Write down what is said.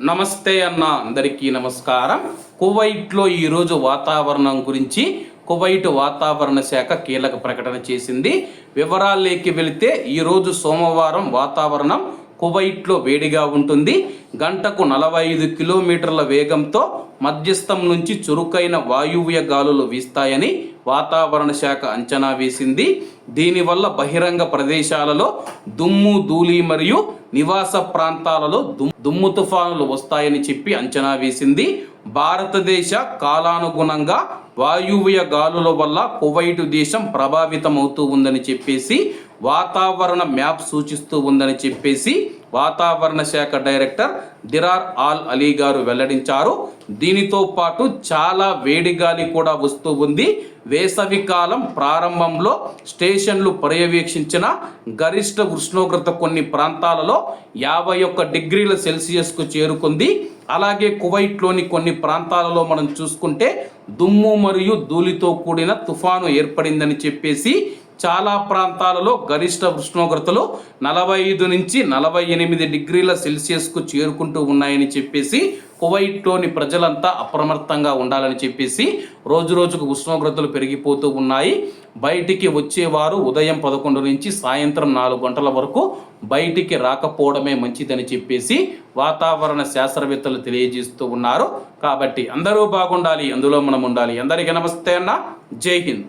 నమస్తే అన్న అందరికీ నమస్కారం. కువైట్లో ఈరోజు వాతావరణం గురించి కువైట్ వాతావరణ శాఖ కీలక ప్రకటన చేసింది. వివరాల్లోకి వెళితే ఈరోజు సోమవారం వాతావరణం కువైట్లో వేడిగా ఉంటుంది. గంటకు నలభై ఐదు కిలోమీటర్ల వేగంతో మధ్యస్థం నుంచి చురుకైన వాయువ్య గాలులు వీస్తాయని వాతావరణ శాఖ అంచనా వేసింది. దీనివల్ల బహిరంగ ప్రదేశాలలో దుమ్ము ధూళి మరియు నివాస ప్రాంతాలలో దుమ్- దుమ్ము తుఫానులు వస్తాయని చెప్పి అంచనా వేసింది. భారతదేశ కాలానుగుణంగా వాయువ్య గాలుల వల్ల కువైటు దేశం ప్రభావితమవుతూ ఉందని చెప్పేసి వాతావరణ మ్యాప్ సూచిస్తూ ఉందని చెప్పేసి వాతావరణ శాఖ డైరెక్టర్ దిరార్ ఆల్ అలీ గారు వెల్లడించారు. దీనితో పాటు చాలా వేడి గాలి కూడా వస్తూ ఉంది. వేసవి కాలం ప్రారంభంలో స్టేషన్లు పర్యవేక్షించిన గరిష్ట ఉష్ణోగ్రత కొన్ని ప్రాంతాలలో యాభై ఒక్క డిగ్రీల సెల్సియస్కు చేరుకుంది. అలాగే కువైట్లోని కొన్ని ప్రాంతాలలో మనం చూసుకుంటే దుమ్ము మరియు ధూళితో కూడిన తుఫాను ఏర్పడిందని చెప్పేసి చాలా ప్రాంతాలలో గరిష్ట ఉష్ణోగ్రతలు నలభై ఐదు నుంచి నలభై ఎనిమిది డిగ్రీల సెల్సియస్కు చేరుకుంటూ ఉన్నాయని చెప్పేసి కువైట్లోని ప్రజలంతా అప్రమత్తంగా ఉండాలని చెప్పేసి రోజు రోజుకు ఉష్ణోగ్రతలు పెరిగిపోతూ ఉన్నాయి. బయటికి వచ్చేవారు ఉదయం పదకొండు నుంచి సాయంత్రం నాలుగు గంటల వరకు బయటికి రాకపోవడమే మంచిదని చెప్పేసి వాతావరణ శాస్త్రవేత్తలు తెలియజేస్తూ ఉన్నారు. కాబట్టి అందరూ బాగుండాలి అందులో మనం ఉండాలి. అందరికీ నమస్తే అన్న. జై హింద్.